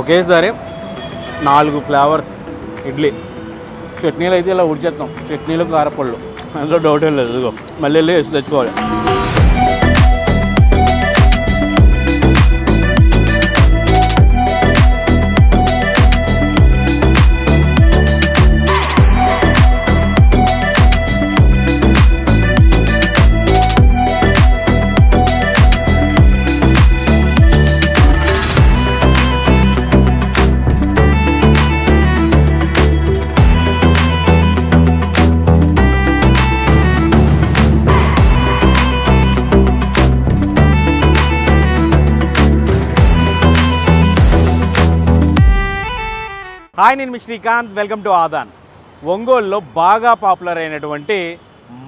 ఒకేసారి నాలుగు ఫ్లేవర్స్ ఇడ్లీ. చట్నీలు అయితే ఇలా ఉడిచేస్తాం చట్నీలు కారపళ్ళు. అందులో డౌట్ ఏం లేదు మళ్ళీ వెళ్ళి వేసి తెచ్చుకోవాలి. హాయ్ నేను మీ శ్రీకాంత్. Welcome to Aadan. ఒంగోలులో బాగా పాపులర్ అయినటువంటి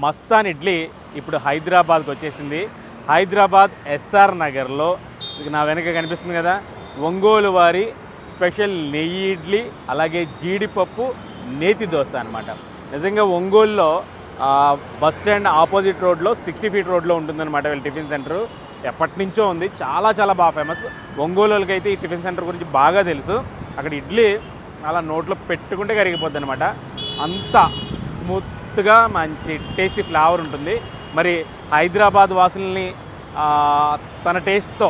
మస్తాన్ ఇడ్లీ ఇప్పుడు హైదరాబాద్కి వచ్చేసింది. హైదరాబాద్ ఎస్ఆర్ నగర్లో. నా వెనక కనిపిస్తుంది కదా. ఒంగోలు వారి స్పెషల్ నెయ్యి ఇడ్లీ అలాగే జీడిపప్పు నేతి దోశ అనమాట నిజంగా ఒంగోలులో బస్ స్టాండ్ ఆపోజిట్ రోడ్లో సిక్స్టీ ఫీట్ రోడ్లో ఉంటుందన్నమాట వీళ్ళ టిఫిన్ సెంటర్. ఎప్పటి నుంచో ఉంది. చాలా చాలా బాగా ఫేమస్. ఒంగోలు వాళ్ళకైతే ఈ టిఫిన్ సెంటర్ గురించి బాగా తెలుసు. అక్కడ ఇడ్లీ అలా నోట్లో పెట్టుకుంటే కరిగిపోద్ది అనమాట అంత స్మూత్గా మంచి టేస్టీ ఫ్లేవర్ ఉంటుంది. మరి హైదరాబాద్ వాసుల్ని తన టేస్ట్తో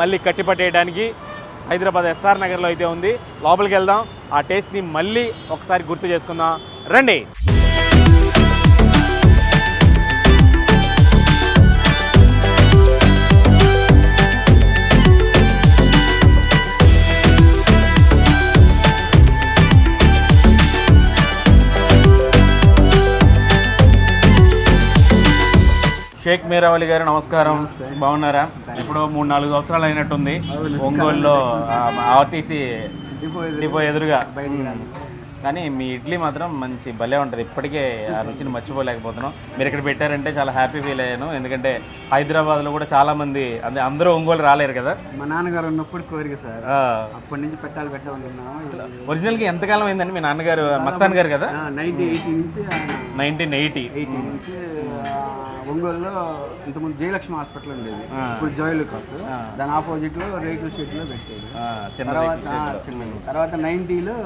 మళ్ళీ కట్టిపట్టేయడానికి హైదరాబాద్ ఎస్ఆర్ నగర్లో అయితే ఉంది. లోపలికి వెళ్దాం. ఆ టేస్ట్ని మళ్ళీ ఒకసారి గుర్తు చేసుకుందాం. రండి! షేక్ మీరావళి గారు నమస్కారం. బాగున్నారా? ఇప్పుడు మూడు నాలుగు సంవత్సరాలు అయినట్టుంది. ఒంగోలులో ఆర్టీసీ డిపో ఎదురుగా. కానీ మీ ఇడ్లీ మాత్రం మంచి భలే ఉంటుంది. ఇప్పటికే ఆ రుచిని మర్చిపోలేకపోతున్నాం. మీరు ఇక్కడ పెట్టారంటే చాలా హ్యాపీ ఫీల్ అయ్యాను. ఎందుకంటే హైదరాబాద్లో కూడా చాలా మంది అంటే అందరూ ఒంగోలు రాలేరు కదా? మా నాన్నగారు ఉన్నప్పుడు కోరిక సార్. అప్పటి నుంచి పెట్టాలి పెట్టాలనుకున్నాము ఒరిజినల్గా ఎంతకాలం అయిందండి మీ నాన్నగారు? మస్తాన్ గారు కదా? నైన్టీన్ ఎయిటీ నుంచి నైన్టీన్ ఎయిటీ ఎయిటీ నుంచి ఒంగోలులో ఇంతకుముందు జయలక్ష్మి హాస్పిటల్ ఉండేది. ఇప్పుడు జోయల్ కాస్ దాని ఆపోజిట్లో రేకుల షెడ్లో పెట్టేది చిన్న తర్వాత ఆ, చిన్నది. తర్వాత నైన్టీలో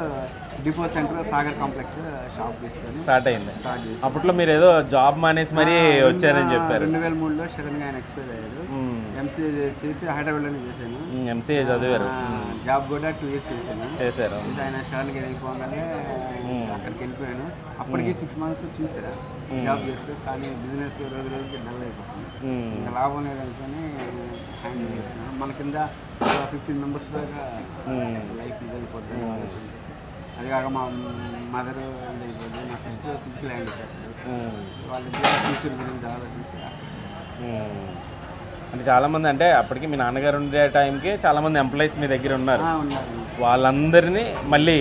depot centre Sagar complex shop తీసుకొని స్టార్ట్ అయింది. స్టార్ట్ చేసి అప్పట్లో మీరు ఏదో జాబ్ మానేసి మరీ వచ్చారని చెప్పారు. రెండు వేల మూడులో సడన్గా ఆయన ఎక్స్పైర్ అయ్యారు ఎంసీఏ చేసి హైదరాబాద్లోనే చేశాను. ఎంసీఏ చదివారు. జాబ్ కూడా టూ ఇయర్స్ చేశాను. చేశారు. ఆయన షాన్కి వెళ్ళిపోగానే అక్కడికి వెళ్ళిపోయాను. అప్పటికి సిక్స్ మంత్స్ చూసా. జాబ్ చేస్తూ కానీ బిజినెస్ రోజు రోజుకి డల్ అయిపోతుంది. ఇంకా లాభం లేదనుకొని హ్యాండిల్ చేస్తున్నాను మన కింద ఫిఫ్టీన్ మెంబర్స్ దాకా లైఫ్ ఇది అయిపోతుంది అది కాక మా మదర్ ఇది అయిపోతుంది నా సిస్టర్ ఫిజికల్ హ్యాండ్ మ్మ్. వాళ్ళిద్దరు ఫ్యూచర్ గురించి ఆలోచించి. అంటే చాలా మంది అంటే అప్పటికి మీ నాన్నగారు ఉండే టైంకి చాలా మంది ఎంప్లాయీస్ మీ దగ్గర ఉన్నారు. వాళ్ళందరినీ మళ్ళీ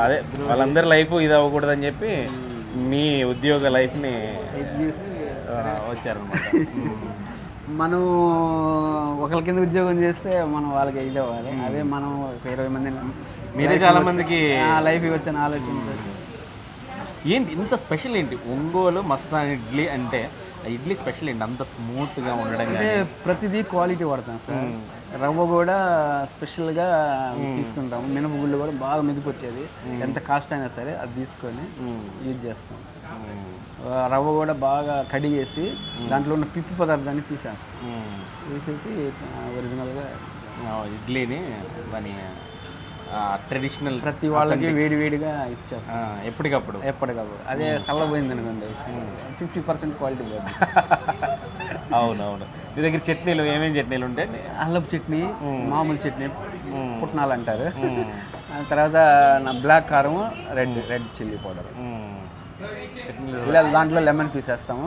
అదే వాళ్ళందరి లైఫ్ ఇది అవ్వకూడదని చెప్పి మీ ఉద్యోగ లైఫ్ని వచ్చారనమాట మనం ఒకరి కింద ఉద్యోగం చేస్తే మనం వాళ్ళకి ఇది అవ్వాలి. అదే మనం ఇరవై మంది మీరే చాలా మందికి లైఫ్ ఇవ్వచ్చని ఆలోచించారు ఏంటి ఇంత స్పెషల్ ఏంటి? ఒంగోలు మస్తాన్ ఇడ్లీ అంటే ఆ ఇడ్లీ స్పెషల్ ఏంటి? అంత స్మూత్గా ఉండడం అంటే ప్రతిదీ క్వాలిటీ వాడతాం సార్. రవ్వ కూడా స్పెషల్గా తీసుకుంటాం. మినపగుళ్ళు కూడా బాగా మెదిపొచ్చేది. ఎంత కాస్ట్ అయినా సరే అది తీసుకొని యూజ్ చేస్తాం. రవ్వ కూడా బాగా కడిగేసి దాంట్లో ఉన్న పిప్పి పదార్థాన్ని తీసేస్తాం. తీసేసి ఒరిజినల్గా ఇడ్లీని దాని ట్రెడిషనల్ ప్రతి వాళ్ళకి వేడి వేడిగా ఇచ్చేస్తాం. ఎప్పటికప్పుడు? ఎప్పటికప్పుడు. అదే చల్లబోయింది అనుకోండి. ఫిఫ్టీ పర్సెంట్ క్వాలిటీ పోయింది అవునవును. మీ దగ్గర చట్నీలు ఏమేమి చట్నీలు ఉంటాయి? అల్లపు చట్నీ మామూలు చట్నీ పుట్నాలు అంటారు. ఆ తర్వాత నా బ్లాక్ కారం రెడ్ రెడ్ చిల్లీ పౌడర్. ఇలా దాంట్లో లెమన్ పీస్ వేస్తాము.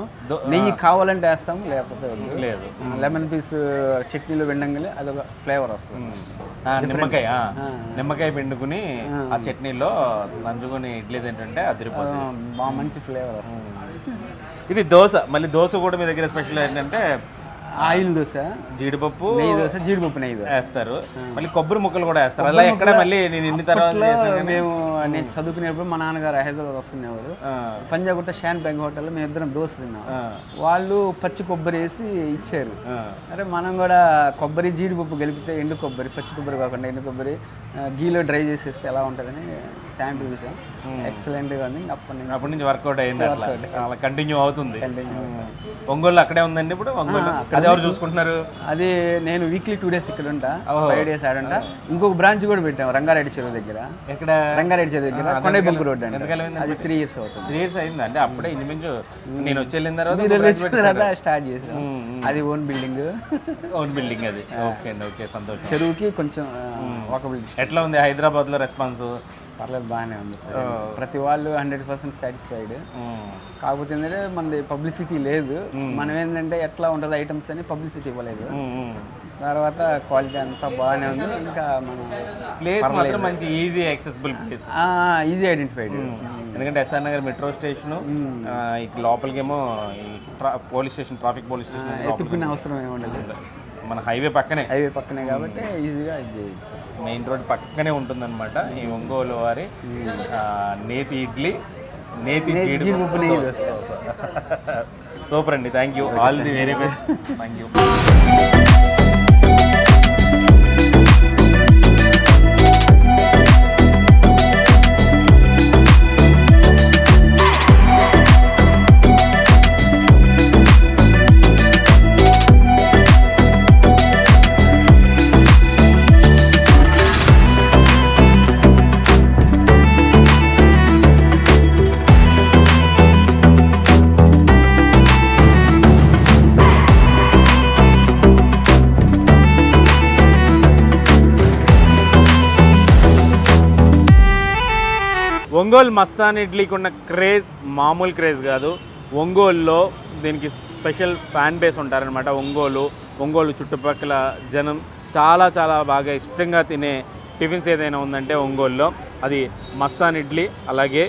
నెయ్యి కావాలంటే వేస్తాము లేకపోతే లేదు. లెమన్ పీస్ చట్నీలో వెండంగానే అదొక ఫ్లేవర్ వస్తుంది. నిమ్మకాయ. నిమ్మకాయ పిండుకుని ఆ. చట్నీలో నంచుకొని ఇడ్లీ తింటుంటే అదిరిపోతుంది బాగా మంచి ఫ్లేవర్ వస్తుంది. ఇది దోశ మళ్ళీ దోశ కూడా మీ దగ్గర స్పెషల్ ఏంటంటే ఆయిల్ దోశ. జీడిపప్పు నెయ్యి దోశ జీడిపప్పు నెయ్యి దోశ. వేస్తారు. మళ్ళీ కొబ్బరి ముక్కలు కూడా వేస్తారు. అలా ఎక్కడ మళ్ళీ నేను ఇన్ని తర్వాత మేము నేను చదువుకునేప్పుడు మా నాన్నగారు హైదరాబాద్ వస్తున్నవారు. పంజాగుట్ట షాన్ బ్యాంక్ హోటల్లో మేము ఇద్దరం దోశ తిన్నాం. వాళ్ళు పచ్చి కొబ్బరి వేసి ఇచ్చారు. అరే మనం కూడా కొబ్బరి జీడిపప్పు కలిపితే ఎండు కొబ్బరి పచ్చి కొబ్బరి కాకుండా ఎండు కొబ్బరి గీలో డ్రై చేసేస్తే ఎలా ఉంటుందని శాంపిల్ చూసాం. ఎక్సలెంట్గా ఉంది. అప్పటి నుంచి అప్పటి నుంచి వర్కౌట్ అయింది అట్లా. అలా కంటిన్యూ అవుతుంది. ఒంగోలు అక్కడే ఉందండి ఇప్పుడు? ఒంగోలు. అది ఎవరు చూసుకుంటున్నారు? అది నేను వీక్లీ టూ డేస్ ఇక్కడ ఉంటా. ఫైవ్ డేస్ ఆడుంటా ఇంకొక బ్రాంచ్ కూడా పెట్టాం రంగారెడ్డి చెరువు దగ్గర. ఎక్కడ? రంగారెడ్డి చెరువు దగ్గర ఆ, కొండే ఎంతకాలం- బంకు రోడ్ అండి అది త్రీ ఇయర్స్ అవుతుంది. త్రీ ఇయర్స్ అయింది? అంటే అప్పుడే ఇంచుమించు నేను వచ్చి వెళ్ళిన తర్వాత స్టార్ట్ చేసాం. అది ఓన్ బిల్డింగ్ ఓన్ బిల్డింగ్ అది. ఓకే అండి ఓకే సంతోషం. చెరువుకి కొంచెం ఒక బిల్డింగ్ ఎట్లా ఉంది హైదరాబాద్లో రెస్పాన్స్ పర్లేదు బాగానే ఉంది. ప్రతి వాళ్ళు హండ్రెడ్ పర్సెంట్ సాటిస్ఫైడ్. కాకపోతే ఏంటంటే మనది పబ్లిసిటీ లేదు. మనం ఏంటంటే ఎట్లా ఉంటుంది ఐటమ్స్ అని పబ్లిసిటీ ఇవ్వలేదు. తర్వాత క్వాలిటీ అంతా బాగానే ఉంది. ఇంకా మనం ప్లేస్ మాత్రం మంచి easy accessible place. Easy identified. ఎందుకంటే SR Nagar metro station లోపలికేమో police station traffic police station ఎత్తుక్కునే అవసరం ఏమి ఉండదు. మన హైవే పక్కనే. హైవే పక్కనే కాబట్టి ఈజీగా ఇది చేయొచ్చు. మెయిన్ రోడ్ పక్కనే ఉంటుందన్నమాట. ఈ ఒంగోలు వారి నేతి ఇడ్లీ నేతి జీడిపప్పు. సూపర్ అండి. Thank you all the very best thank you Ongole Mastan ఇడ్లీకి ఉన్న క్రేజ్ మామూలు క్రేజ్ కాదు. ఒంగోలులో దీనికి స్పెషల్ ఫ్యాన్ బేస్ ఉంటారనమాట ఒంగోలు ఒంగోలు చుట్టుపక్కల జనం చాలా చాలా బాగా ఇష్టంగా తినే టిఫిన్స్ ఏదైనా ఉందంటే ఒంగోలులో అది మస్తాన్ ఇడ్లీ అలాగే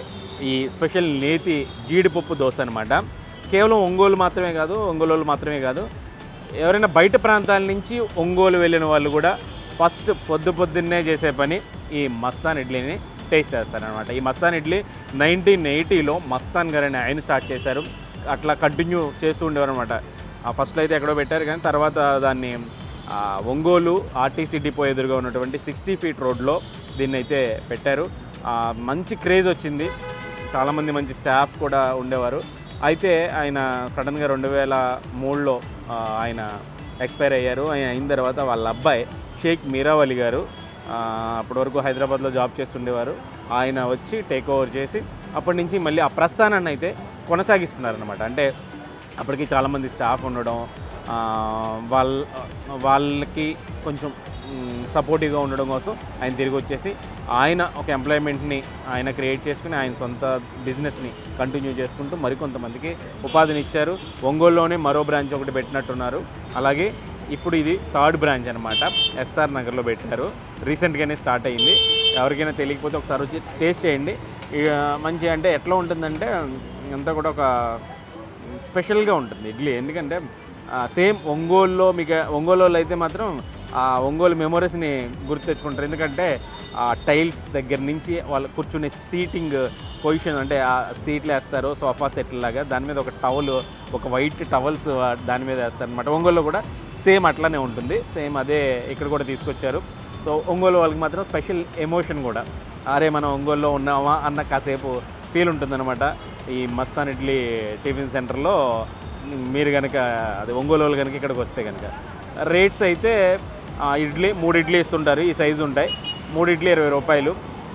ఈ స్పెషల్ నేతి జీడిపప్పు దోశ అనమాట కేవలం ఒంగోలు మాత్రమే కాదు ఒంగోలు మాత్రమే కాదు ఎవరైనా బయట ప్రాంతాల నుంచి ఒంగోలు వెళ్ళిన వాళ్ళు కూడా ఫస్ట్ పొద్దు పొద్దున్నే చేసే పని ఈ మస్తాన్ ఇడ్లీని టేస్ట్ చేస్తారనమాట ఈ మస్తాన్ ఇడ్లీ నైన్టీన్ ఎయిటీలో మస్తాన్ గారు ఆయన స్టార్ట్ చేశారు. అట్లా కంటిన్యూ చేస్తూ ఉండేవారు అనమాట ఫస్ట్లో అయితే ఎక్కడో పెట్టారు కానీ తర్వాత దాన్ని ఒంగోలు ఆర్టీసీ డిపో ఎదురుగా ఉన్నటువంటి సిక్స్టీ ఫీట్ రోడ్లో దీన్ని అయితే పెట్టారు. మంచి క్రేజ్ వచ్చింది. చాలామంది మంచి స్టాఫ్ కూడా ఉండేవారు. అయితే ఆయన సడన్గా రెండు వేల మూడులో ఆయన ఎక్స్పైర్ అయ్యారు. ఆయన అయిన తర్వాత వాళ్ళ అబ్బాయి షేక్ మీరావలి గారు అప్పటి వరకు హైదరాబాద్లో జాబ్ చేస్తుండేవారు. ఆయన వచ్చి టేక్ ఓవర్ చేసి అప్పటి నుంచి మళ్ళీ ఆ ప్రస్థానాన్ని అయితే కొనసాగిస్తున్నారనమాట అంటే అప్పటికి చాలామంది స్టాఫ్ ఉండడం వాళ్ళ వాళ్ళకి కొంచెం సపోర్టివ్గా ఉండడం కోసం ఆయన తిరిగి వచ్చేసి ఆయన ఒక ఎంప్లాయ్మెంట్ని ఆయన క్రియేట్ చేసుకుని ఆయన సొంత బిజినెస్ని కంటిన్యూ చేసుకుంటూ మరికొంతమందికి ఉపాధిని ఇచ్చారు. ఒంగోలులోనే మరో బ్రాంచ్ ఒకటి పెట్టినట్టున్నారు. అలాగే ఇప్పుడు ఇది థర్డ్ బ్రాంచ్ అనమాట ఎస్ఆర్ నగర్లో పెట్టారు. రీసెంట్గానే స్టార్ట్ అయింది ఎవరికైనా తెలియకపోతే ఒకసారి వచ్చి టేస్ట్ చేయండి. ఇక మంచి అంటే ఎట్లా ఉంటుందంటే అంతా కూడా ఒక స్పెషల్గా ఉంటుంది ఇడ్లీ. ఎందుకంటే సేమ్ ఒంగోలులో మీకు ఒంగోలులో అయితే మాత్రం ఆ ఒంగోలు మెమొరీస్ని గుర్తు తెచ్చుకుంటారు. ఎందుకంటే ఆ టైల్స్ దగ్గర నుంచి వాళ్ళు కూర్చునే సీటింగ్ పొజిషన్ అంటే ఆ సీట్లు వేస్తారు సోఫా సెట్ లాగా. దాని మీద ఒక టవల్ ఒక వైట్ టవల్స్ దాని మీద వేస్తారు అనమాట ఒంగోలులో కూడా సేమ్ అట్లానే ఉంటుంది. సేమ్ అదే ఇక్కడ కూడా తీసుకొచ్చారు. సో ఒంగోలు వాళ్ళకి మాత్రం స్పెషల్ ఎమోషన్ కూడా. అరే మనం ఒంగోలులో ఉన్నామా అన్న కాసేపు ఫీల్ ఉంటుందన్నమాట. ఈ మస్తాన్ ఇడ్లీ టిఫిన్ సెంటర్లో మీరు కనుక అది ఒంగోలు వాళ్ళు కనుక ఇక్కడికి వస్తే కనుక రేట్స్ అయితే ఇడ్లీ మూడు ఇడ్లీ ఇస్తుంటారు. ఈ సైజు ఉంటాయి. మూడు ఇడ్లీ ఇరవై రూపాయలు.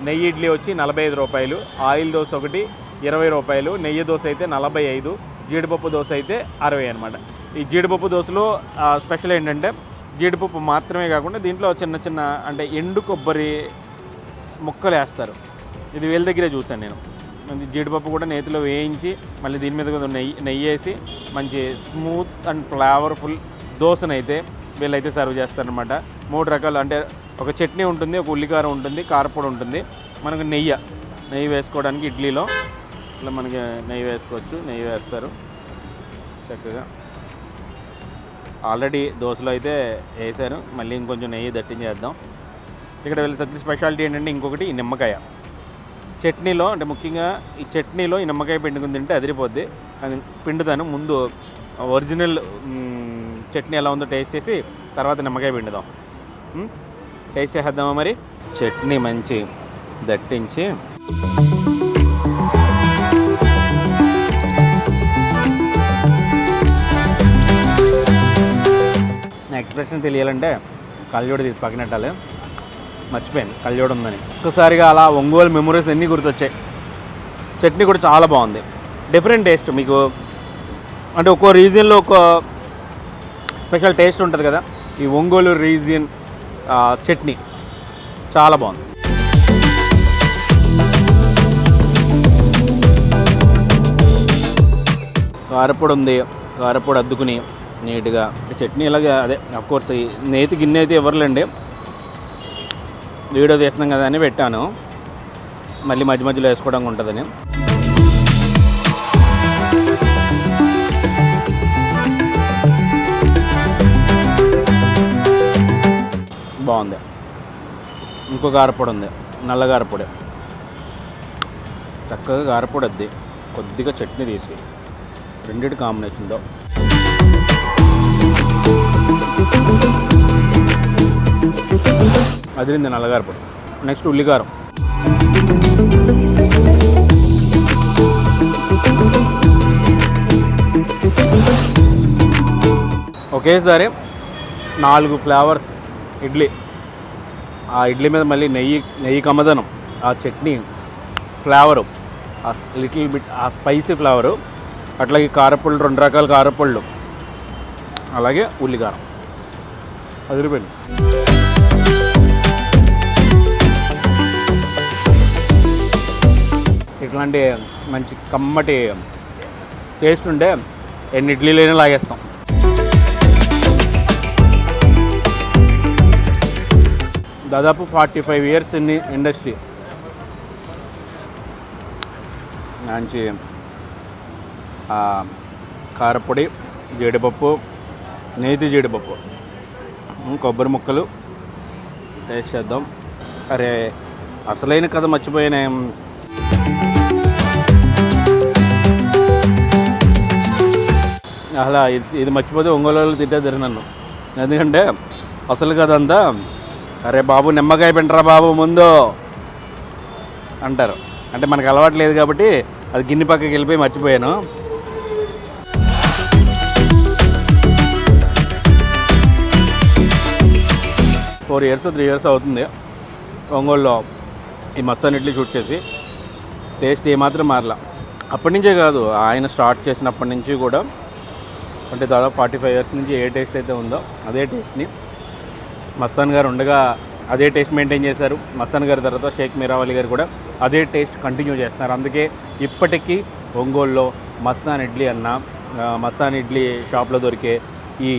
నెయ్యి ఇడ్లీ వచ్చి నలభై ఐదు రూపాయలు. ఆయిల్ దోశ ఒకటి ఇరవై రూపాయలు. నెయ్యి దోశ అయితే నలభై ఐదు. జీడిపప్పు దోశ అయితే అరవై అనమాట ఈ జీడిపప్పు దోశలో స్పెషల్ ఏంటంటే జీడిపప్పు మాత్రమే కాకుండా దీంట్లో చిన్న చిన్న అంటే ఎండు కొబ్బరి ముక్కలు వేస్తారు. ఇది వీళ్ళ దగ్గరే చూశాను నేను. మంచి జీడిపప్పు కూడా నేతిలో వేయించి మళ్ళీ దీని మీద కొంచెం నెయ్యి నెయ్యి వేసి మంచి స్మూత్ అండ్ ఫ్లేవర్ఫుల్ దోశనైతే వీళ్ళైతే సర్వ్ చేస్తారనమాట మూడు రకాలు అంటే ఒక చట్నీ ఉంటుంది ఒక ఉల్లికారం ఉంటుంది కారపొడి ఉంటుంది. మనకు నెయ్యి నెయ్యి వేసుకోవడానికి ఇడ్లీలో. ఇట్లా మనకి నెయ్యి వేసుకోవచ్చు నెయ్యి వేస్తారు. చక్కగా. ఆల్రెడీ దోశలో అయితే వేసాను మళ్ళీ ఇంకొంచెం నెయ్యి దట్టించేద్దాం ఇక్కడ వెళ్ళి స్పెషాలిటీ ఏంటంటే ఇంకొకటి ఈ నిమ్మకాయ. చట్నీలో అంటే ముఖ్యంగా ఈ చట్నీలో ఈ నిమ్మకాయ పిండుకుని తింటే అదిరిపోద్ది. అది పిండుతాను. ముందు ఒరిజినల్ చట్నీ ఎలా ఉందో టేస్ట్ చేసి తర్వాత నిమ్మకాయ పిండుదాం. టేస్ట్ చేసేద్దామా మరి? చట్నీ మంచి దట్టించి ఎక్స్ప్రెషన్ తెలియాలంటే కళ్ళజోడు తీసి పక్కనెట్టాలి. మర్చిపోయాను కళ్ళజోడు ఉందని. ఒక్కసారిగా అలా ఒంగోలు మెమొరీస్ అన్నీ గుర్తొచ్చాయి. చట్నీ కూడా చాలా బాగుంది. డిఫరెంట్ టేస్ట్ మీకు అంటే ఒక్కో రీజియన్లో ఒక స్పెషల్ టేస్ట్ ఉంటుంది కదా ఈ ఒంగోలు రీజియన్ చట్నీ. చాలా బాగుంది. కారపొడి ఉంది కారపొడి అద్దుకుని నీట్గా. చట్నీ ఇలాగే అదే కోర్స్ నేతి గిన్నె అయితే ఇవ్వరులేండి. వీడియో తీస్తున్నాం కదా అని పెట్టాను. మళ్ళీ మధ్య మధ్యలో వేసుకోవడానికి ఉంటుందని. బాగుంది. ఇంకో కారపొడి ఉంది. నల్ల కారపొడి చక్కగా కారపొడి వద్ది కొద్దిగా చట్నీ తీసి. రెండిటి కాంబినేషన్తో అదిరింది నల్లగారపొడి. నెక్స్ట్ ఉల్లికారం. ఒకేసారి నాలుగు ఫ్లేవర్స్ ఇడ్లీ. ఆ ఇడ్లీ మీద మళ్ళీ నెయ్యి నెయ్యి కమ్మదనం ఆ చట్నీ ఫ్లేవరు ఆ లిటిల్ బిట్ ఆ స్పైసీ ఫ్లేవరు అట్లాగే కారపళ్ళు రెండు రకాల కారపళ్ళు అలాగే ఉల్లికారం. అదిరిపోయింది. ఇట్లాంటి మంచి కమ్మటి టేస్ట్ ఉంటే ఎన్ని ఇడ్లీలైనా లాగేస్తాం. దాదాపు forty five years in industry మంచి కారపొడి జీడిపప్పు నేతి జీడిపప్పు. కొబ్బరి ముక్కలు. టేస్ట్ చేద్దాం. అరే అసలైన కథ మర్చిపోయానే. అలా ఇది మర్చిపోతే ఒంగోలు వాళ్ళు తిట్టేద్దరు నన్ను. ఎందుకంటే అసలు కథ అంతా అరే బాబు నిమ్మకాయ పిండరా బాబు ముందు అంటారు. అంటే మనకు అలవాటు లేదు కాబట్టి అది గిన్నె పక్కకి వెళ్ళిపోయి మర్చిపోయాను. ఫోర్ ఇయర్స్ త్రీ ఇయర్స్ అవుతుంది ఒంగోలులో ఈ మస్తాన్ ఇడ్లీ షూట్ చేసి. టేస్ట్ ఏమాత్రం మారలా. అప్పటి నుంచే కాదు ఆయన స్టార్ట్ చేసినప్పటి నుంచి కూడా. అంటే దాదాపు ఫార్టీ ఫైవ్ ఇయర్స్ నుంచి ఏ టేస్ట్ అయితే ఉందో అదే టేస్ట్ని. మస్తాన్ గారు ఉండగా అదే టేస్ట్ మెయింటైన్ చేశారు. మస్తాన్ గారి తర్వాత షేక్ మీరావలి గారు కూడా అదే టేస్ట్ కంటిన్యూ చేస్తున్నారు. అందుకే ఇప్పటికీ ఒంగోలులో మస్తాన్ ఇడ్లీ అన్న మస్తాన్ ఇడ్లీ షాప్లో దొరికే ఈ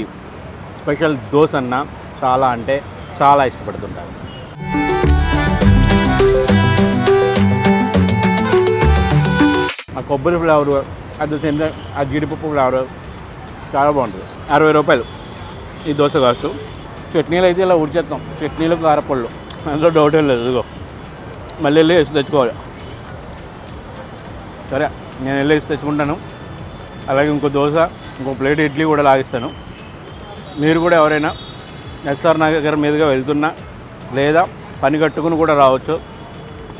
స్పెషల్ దోశ అన్న చాలా అంటే చాలా ఇష్టపడుతుంటారు. ఆ కొబ్బరి ఫ్లేవర్ అది సేమ్ ఆ జీడిపప్పు ఫ్లేవరు చాలా బాగుంటుంది. అరవై రూపాయలు ఈ దోశ కాస్ట్ చట్నీలు అయితే ఇలా ఉడిచేస్తాం చట్నీలు కారపళ్ళు. అందులో డౌట్ ఏం లేదు ఇదిగో. మళ్ళీ వెళ్ళి వేసి తెచ్చుకోవాలి. సరే నేను వెళ్ళి వేసి తెచ్చుకుంటాను. అలాగే ఇంకో దోశ ఇంకో ప్లేట్ ఇడ్లీ కూడా లాగిస్తాను. మీరు కూడా ఎవరైనా ఎస్ఆర్ నగర్ మీదుగా వెళ్తున్నా. లేదా పని కట్టుకుని కూడా రావచ్చు.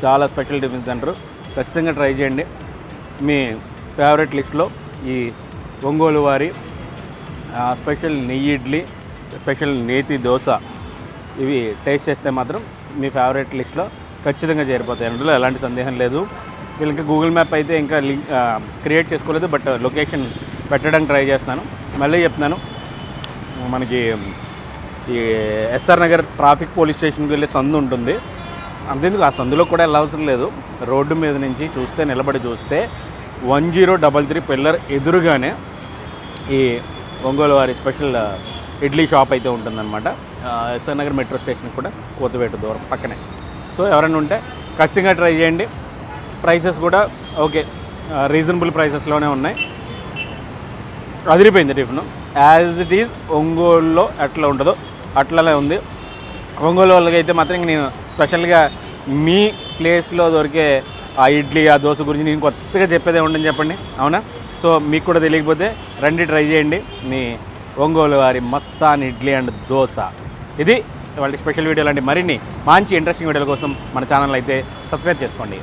చాలా స్పెషల్ టిఫిన్ సెంటర్. ఖచ్చితంగా ట్రై చేయండి. మీ ఫేవరెట్ లిస్ట్లో ఈ ఒంగోలు వారి స్పెషల్ నెయ్యి ఇడ్లీ స్పెషల్ నేతి దోశ ఇవి టేస్ట్ చేస్తే మాత్రం మీ ఫేవరెట్ లిస్ట్లో ఖచ్చితంగా చేరిపోతాయి. అందులో ఎలాంటి సందేహం లేదు. వీళ్ళకి గూగుల్ మ్యాప్ అయితే ఇంకా లింక్ క్రియేట్ చేసుకోలేదు. బట్ లొకేషన్ పెట్టడానికి ట్రై చేస్తున్నాను. మళ్ళీ చెప్తున్నాను. మనకి ఈ ఎస్ఆర్ నగర్ ట్రాఫిక్ పోలీస్ స్టేషన్కి వెళ్ళే సందు ఉంటుంది. అంతేందుకు ఆ సందులో కూడా వెళ్ళవసరం లేదు. రోడ్డు మీద నుంచి చూస్తే నిలబడి చూస్తే one zero double three pillar ఎదురుగానే ఈ ఒంగోలు వారి స్పెషల్ ఇడ్లీ షాప్ అయితే ఉంటుందన్నమాట. ఎస్ఆర్ నగర్ మెట్రో స్టేషన్ కూడా కోతవేట దూరం పక్కనే. సో ఎవరైనా ఉంటే ఖచ్చితంగా ట్రై చేయండి. ప్రైసెస్ కూడా ఓకే. రీజనబుల్ ప్రైసెస్లోనే ఉన్నాయి. అదిరిపోయింది టిఫిన్. యాజ్ ఇట్ ఈజ్ ఒంగోలులో ఎట్లా ఉంటుందో అట్లనే ఉంది. ఒంగోలు వాళ్ళకి అయితే మాత్రం నేను స్పెషల్గా మీ ప్లేస్లో దొరికే ఆ ఇడ్లీ ఆ దోశ గురించి నేను కొత్తగా చెప్పేదే ఉండని చెప్పండి. అవునా? సో మీకు కూడా తెలియకపోతే రండి ట్రై చేయండి. మీ ఒంగోలు వారి మస్తాన్ ఇడ్లీ అండ్ దోశ. ఇది వాళ్ళ స్పెషల్ వీడియో లాంటి మరిన్ని మంచి ఇంట్రెస్టింగ్ వీడియోల కోసం మన ఛానల్ అయితే సబ్స్క్రైబ్ చేసుకోండి.